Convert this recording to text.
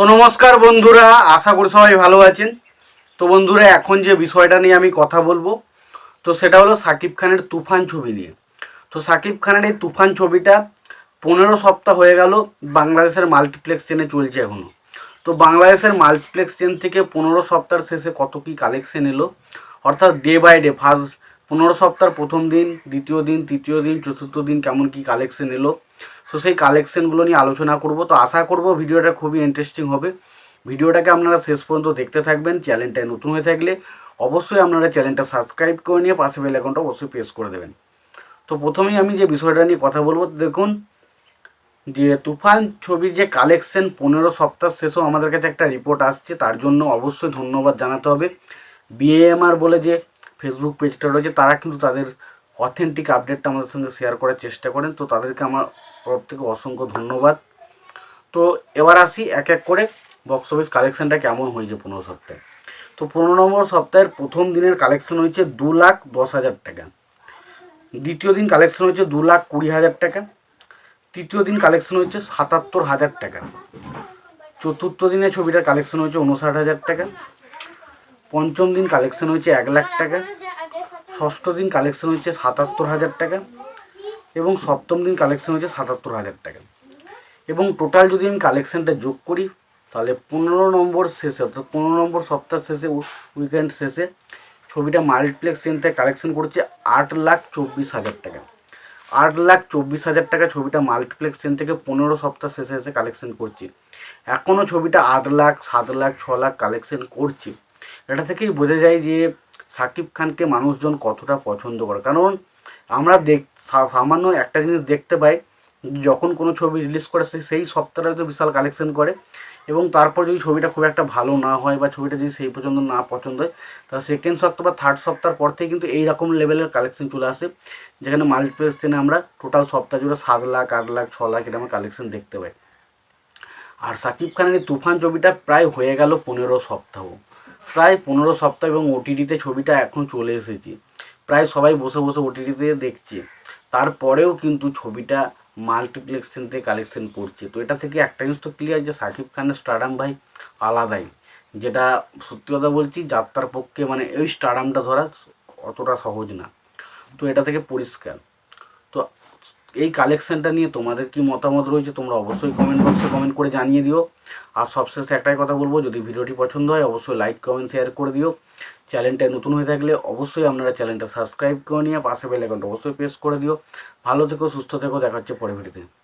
তো নমস্কার বন্ধুরা, আশা করি সবাই ভালো আছেন। তো বন্ধুরা, এখন যে বিষয়টা নিয়ে আমি কথা বলব, তো সেটা হলো সাকিব খানের তুফান ছবি নিয়ে। তো সাকিব খানের এই তুফান ছবিটা পনেরো সপ্তাহ হয়ে গেল বাংলাদেশের মাল্টিপ্লেক্স চেনে চলছে এখনও তো বাংলাদেশের মাল্টিপ্লেক্স চেন থেকে পনেরো সপ্তাহের শেষে কত কী কালেকশন এলো, অর্থাৎ ডে বাই ডে ফার্স্ট পনেরো সপ্তাহের প্রথম দিন, দ্বিতীয় দিন, তৃতীয় দিন, চতুর্থ দিন কেমন কী কালেকশন এলো। তো সেই কালেকশনগুলো নিয়ে আলোচনা করব। তো আশা করব ভিডিওটা খুবই ইন্টারেস্টিং হবে। ভিডিওটাকে আপনারা শেষ পর্যন্ত দেখতে থাকবেন। চ্যানেলটায় নতুন হয়ে থাকলে অবশ্যই আপনারা চ্যানেলটা সাবস্ক্রাইব করে নিয়ে পাশে বেল আইকনটা অবশ্যই প্রেস করে দেবেন। তো প্রথমেই আমি যে বিষয়টা নিয়ে কথা বলব, দেখুন, যে তুফান ছবির যে কালেকশন পনেরো সপ্তাহ শেষেও আমাদের কাছে একটা রিপোর্ট আসছে। তার জন্য অবশ্যই ধন্যবাদ জানাতে হবে। বিএএমআর বলে যে ফেসবুক পেজটা রয়েছে, তারা কিন্তু তাদের অথেন্টিক আপডেটটা আমাদের সঙ্গে শেয়ার করার চেষ্টা করেন। তো তাদেরকে আমার তরফ থেকে অসংখ্য ধন্যবাদ। তো এবার আসি এক এক করে বক্স অফিস কালেকশানটা কেমন হয়েছে পনেরো সপ্তাহে? তো পনেরো নম্বর সপ্তাহের প্রথম দিনের কালেকশন হয়েছে দু লাখ দশ হাজার টাকা। দ্বিতীয় দিন কালেকশন হয়েছে দু লাখ কুড়ি হাজার টাকা। তৃতীয় দিন কালেকশন হয়েছে সাতাত্তর হাজার টাকা। চতুর্থ দিনে ছবিটার কালেকশন হয়েছে উনষাট হাজার টাকা। পঞ্চম দিন কালেকশন হয়েছে এক লাখ টাকা, ষষ্ঠ দিন কালেকশন হচ্ছে সাতাত্তর হাজার টাকা এবং সপ্তম দিন কালেকশন হচ্ছে সাতাত্তর হাজার টাকা। এবং টোটাল যদি আমি কালেকশনটা যোগ করি, তাহলে পনেরো নম্বর শেষে, অর্থাৎ পনেরো নম্বর সপ্তাহ শেষে উইকেন্ড শেষে ছবিটা মাল্টিপ্লেক্স চেন থেকে কালেকশন করছে আট লাখ চব্বিশ হাজার টাকা। আট লাখ চব্বিশ হাজার টাকা ছবিটা মাল্টিপ্লেক্স চেন থেকে পনেরো সপ্তাহ শেষে এসে কালেকশন করছি। এখনও ছবিটা আট লাখ, সাত লাখ, ছ লাখ কালেকশন করছি। এটা থেকেই বোঝা যায় যে সাকিব খানকে মানুষজন কতটা পছন্দ করে। কারণ আমরা দেখ সামান্য একটা জিনিস দেখতে পাই, যখন কোনো ছবি রিলিজ করে সেই সপ্তাহে তো বিশাল কালেকশন করে এবং তারপর যদি ছবিটা খুব একটা ভালো না হয় বা ছবিটা যদি সেই পর্যন্ত না পছন্দ হয় তাহলে সেকেন্ড সপ্তাহ বা থার্ড সপ্তাহ পর থেকে কিন্তু এই রকম লেভেলের কালেকশন চলে আসে, যেখানে মাল্টিপ্লেক্স চেনে আমরা টোটাল সপ্তাহ জুড়ে সাত লাখ, আট লাখ, ছ লাখ এরকম কালেকশন দেখতে পাই। আর সাকিব খানের এই তুফান ছবিটা প্রায় হয়ে গেল পনেরো সপ্তাহ। প্রায় পনেরো সপ্তাহ এবং ওটিটিতে ছবিটা এখন চলে এসেছে। প্রায় সবাই বসে বসে ওটিটিতে দেখছে। তারপরেও কিন্তু ছবিটা মাল্টিপ্লেক্স থেকে কালেকশন করছে। তো এটা থেকে একটা জিনিস তো ক্লিয়ার যে সাকিব খানের স্টাডাম ভাই আলাদাই। যেটা সত্যি কথা বলছি, যাত্রার পক্ষে মানে এই স্টাডামটা ধরা অতটা সহজ না। তো এটা থেকে পরিষ্কার। তো এই কালেকশানটা নিয়ে তোমাদের কি মতামত রয়েছে, তোমরা অবশ্যই কমেন্ট বক্সে কমেন্ট করে জানিয়ে দিও। আর সবশেষে একটাই কথা বলব, যদি ভিডিওটি পছন্দ হয়, অবশ্যই লাইক কমেন্ট শেয়ার করে দিও। চ্যানেলটায় নতুন হয়ে থাকলে অবশ্যই আপনারা চ্যানেলটা সাবস্ক্রাইব করে নিয়ে পাশে বেল অ্যাকাউন্ট অবশ্যই প্রেস করে দিও। ভালো থেকো, সুস্থ থেকো, দেখা হচ্ছে পরে ভিডিওতে